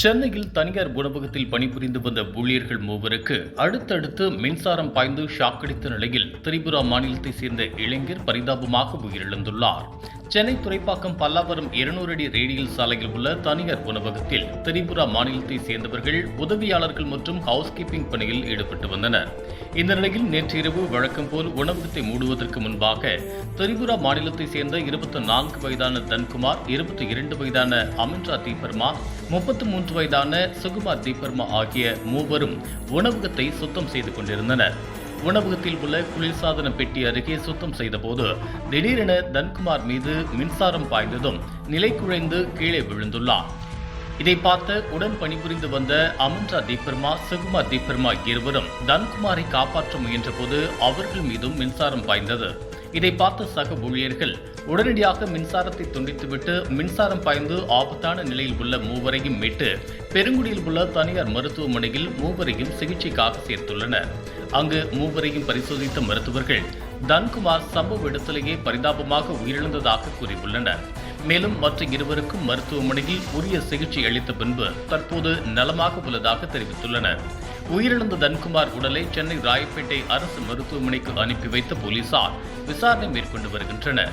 சென்னையில் தனியார் உணவகத்தில் பணிபுரிந்து வந்த ஊழியர்கள் மூவருக்கு அடுத்தடுத்து மின்சாரம் பாய்ந்து ஷாக்கடித்த நிலையில் திரிபுரா மாநிலத்தை சேர்ந்த இளைஞர் பரிதாபமாக உயிரிழந்துள்ளார். சென்னை துறைப்பாக்கம் பல்லாவரம் இருநூறு அடி ரேடியல் சாலையில் உள்ள தனியார் உணவகத்தில் திரிபுரா மாநிலத்தை சேர்ந்தவர்கள் உதவியாளர்கள் மற்றும் ஹவுஸ்கீப்பிங் பணியில் ஈடுபட்டு வந்தனர். இந்த நிலையில் நேற்று இரவு வழக்கம் போல் உணவகத்தை மூடுவதற்கு முன்பாக திரிபுரா மாநிலத்தை சேர்ந்த இருபத்தி நான்கு வயதான தன்குமார் இருபத்தி இரண்டு வயதான அமின்ரா தீபர்மா முப்பத்து மூன்று வயதான சுகுமார் தீபர்மா ஆகிய மூவரும் உணவகத்தை சுத்தம் செய்து கொண்டிருந்தனர். உணவகத்தில் உள்ள குளிர்சாதன பெட்டி அருகே சுத்தம் செய்தபோது திடீரென தன்குமார் மீது மின்சாரம் பாய்ந்ததும் நிலை குழைந்து கீழே விழுந்துள்ளார். இதை பார்த்த உடன் பணிபுரிந்து வந்த அமன்ரா தீபர்மா சுகுமார் தீபர்மா இருவரும் தன்குமாரை காப்பாற்ற முயன்றபோது அவர்கள் மீதும் மின்சாரம் பாய்ந்தது. இதை பார்த்த சக ஊழியர்கள் உடனடியாக மின்சாரத்தை துண்டித்துவிட்டு மின்சாரம் பாய்ந்து ஆபத்தான நிலையில் உள்ள மூவரையும் மீட்டு பெருங்குடியில் உள்ள தனியார் மருத்துவமனையில் மூவரையும் சிகிச்சைக்காக சேர்த்துள்ளனர். அங்கு மூவரையும் பரிசோதித்த மருத்துவர்கள் தன்குமார் சம்பவ இடத்திலேயே பரிதாபமாக உயிரிழந்ததாக கூறியுள்ளனர். மேலும் மற்ற இருவருக்கும் மருத்துவமனையில் உரிய சிகிச்சை அளித்த பின்பு தற்போது நலமாக உள்ளதாக தெரிவித்துள்ளனர். உயிரிழந்த தன்குமார் உடலை சென்னை ராயப்பேட்டை அரசு மருத்துவமனைக்கு அனுப்பி வைத்த போலீசார் விசாரணை மேற்கொண்டு வருகின்றனர்.